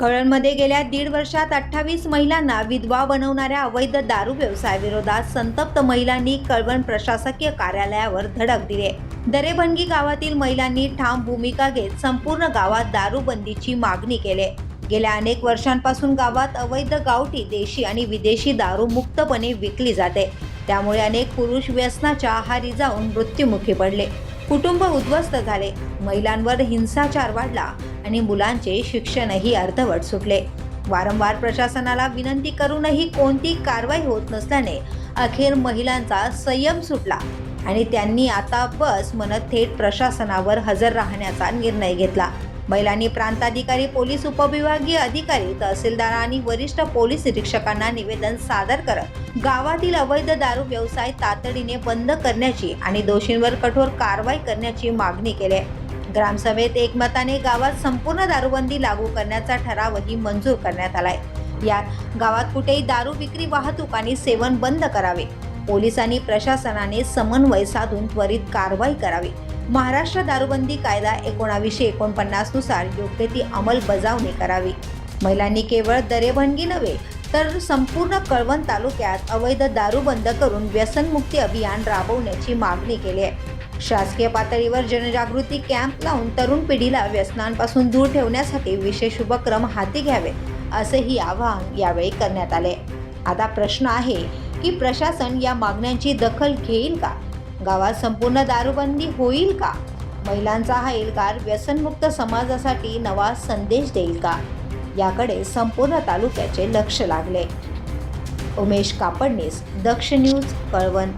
कळणमध्ये गेल्या दीड वर्षात अठ्ठावीस महिलांना विधवा बनवणाऱ्या अवैध दारू व्यवसायाविरोधात संतप्त महिलांनी कळवण प्रशासकीय कार्यालयावर धडक दिली. दरेभणगी गावातील महिलांनी ठाम भूमिका घेत संपूर्ण गावात दारूबंदीची मागणी केली. गेल्या अनेक वर्षांपासून गावात अवैध गावठी देशी आणि विदेशी दारू मुक्तपणे विकली जाते. त्यामुळे अनेक पुरुष व्यसनाच्या आहारी जाऊन मृत्युमुखी पडले. कुटुंब उद्ध्वस्त झाले. महिलांवर हिंसाचार वाढला. आणि मुलांचे शिक्षणही अर्धवट सुटले. वारंवार प्रशासनाला विनंती करूनही कोणती कारवाई होत नसल्याने अखेर महिलांचा संयम सुटला आणि त्यांनी आता बस म्हणत थेट प्रशासनावर हजर राहण्याचा निर्णय घेतला. महिलांनी प्रांताधिकारी पोलीस उपविभागीय अधिकारी तहसीलदार आणि वरिष्ठ पोलीस निरीक्षकांना निवेदन सादर करत गावातील अवैध दारू व्यवसाय तातडीने बंद करण्याची आणि दोषींवर कठोर कारवाई करण्याची मागणी केली ग्रामसभेत एकमताने गावात संपूर्ण दारूबंदी लागू करण्याचा ठरावही मंजूर करण्यात आलाय. यात गावात कुठेही दारू विक्री वाहतूक आणि सेवन बंद करावे. पोलिसांनी प्रशासनाने समन्वय साधून त्वरित कारवाई करावी. महाराष्ट्र दारूबंदी कायदा एकोणावीसशे एकोणपन्नासनुसार योग्य ती अंमलबजावणी करावी. महिलांनी केवळ दरेभंगी नव्हे तर संपूर्ण कळवण तालुक्यात अवैध दारू बंद करून व्यसनमुक्ती अभियान राबवण्याची मागणी केली आहे. शासकीय पातळीवर जनजागृती कॅम्प लावून तरुण पिढीला व्यसनांपासून दूर ठेवण्यासाठी विशेष उपक्रम हाती घ्यावे असेही आवाहन यावेळी करण्यात आले. आता प्रश्न आहे की प्रशासन या मागण्यांची दखल घेईल का? गावात संपूर्ण दारूबंदी होईल का? महिलांचा हा एल्गार व्यसनमुक्त समाजासाठी नवा संदेश देईल का? याकडे संपूर्ण तालुक्याचे लक्ष लागले. उमेश कापडणीस दक्ष न्यूज कळवण